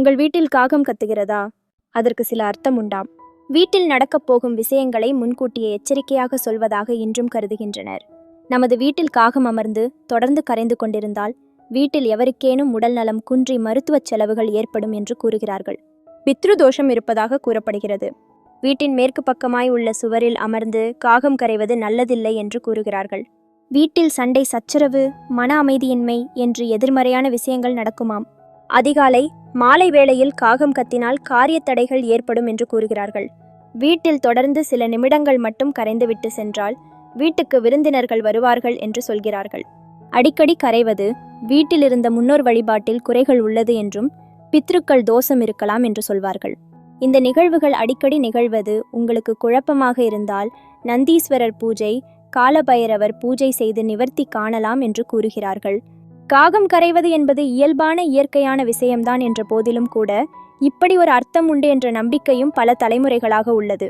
உங்கள் வீட்டில் காகம் கத்துகிறதா? அதற்கு சில அர்த்தம் உண்டாம். வீட்டில் நடக்கப் போகும் விஷயங்களை முன்கூட்டியே எச்சரிக்கையாக சொல்வதாக இன்றும் கருதுகின்றனர். நமது வீட்டில் காகம் அமர்ந்து தொடர்ந்து கரைந்து கொண்டிருந்தால் வீட்டில் எவருக்கேனும் உடல் நலம் குன்றி மருத்துவச் செலவுகள் ஏற்படும் என்று கூறுகிறார்கள். பித்ரு தோஷம் இருப்பதாக கூறப்படுகிறது. வீட்டின் மேற்கு பக்கமாய் உள்ள சுவரில் அமர்ந்து காகம் கரைவது நல்லதில்லை என்று கூறுகிறார்கள். வீட்டில் சண்டை சச்சரவு மன அமைதியின்மை என்று எதிர்மறையான விஷயங்கள் நடக்குமாம். அதிகாலை மாலை வேளையில் காகம் கத்தினால் காரியத்தடைகள் ஏற்படும் என்று கூறுகிறார்கள். வீட்டில் தொடர்ந்து சில நிமிடங்கள் மட்டும் கரைந்துவிட்டு சென்றால் வீட்டுக்கு விருந்தினர்கள் வருவார்கள் என்று சொல்கிறார்கள். அடிக்கடி கரைவது வீட்டில் இருந்த முன்னோர் வழிபாட்டில் குறைகள் உள்ளது என்றும் பித்ருக்கள் தோஷம் இருக்கலாம் என்று சொல்வார்கள். இந்த நிகழ்வுகள் அடிக்கடி நிகழ்வது உங்களுக்கு குழப்பமாக இருந்தால் நந்தீஸ்வரர் பூஜை காலபைரவர் பூஜை செய்து நிவர்த்தி காணலாம் என்று கூறுகிறார்கள். காகம் கரைவது என்பது இயல்பான இயற்கையான விஷயம்தான் என்ற போதிலும் கூட இப்படி ஒரு அர்த்தம் உண்டு என்ற நம்பிக்கையும் பல தலைமுறைகளாக உள்ளது.